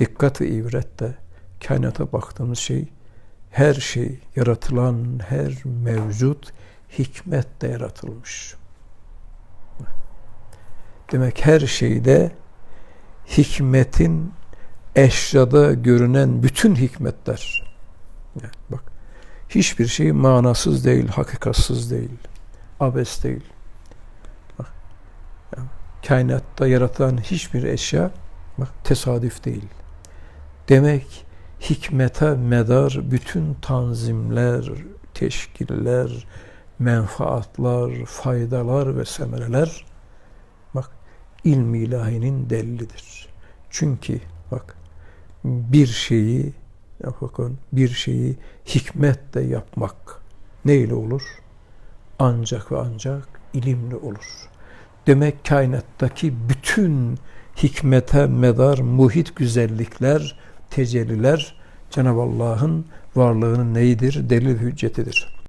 dikkat ve ibrette kainata baktığımız şey her şey yaratılan her mevcut hikmetle yaratılmış. Demek her şeyde hikmetin eşyada görünen bütün hikmetler. Yani bak hiçbir şey manasız değil, hakikatsız değil, abes değil. Bak, yani kainatta yaratılan hiçbir eşya bak tesadüf değil. Demek hikmete medar bütün tanzimler, teşkiller, menfaatlar, faydalar ve semereler bak ilmi ilahinin delilidir. Çünkü bak bir şeyi bakın bir şeyi hikmetle yapmak neyle olur? Ancak ve ancak ilimle olur. Demek kainattaki bütün hikmete medar muhit güzellikler, tecelliler Cenab-ı Allah'ın varlığının neyidir? Delil hüccetidir.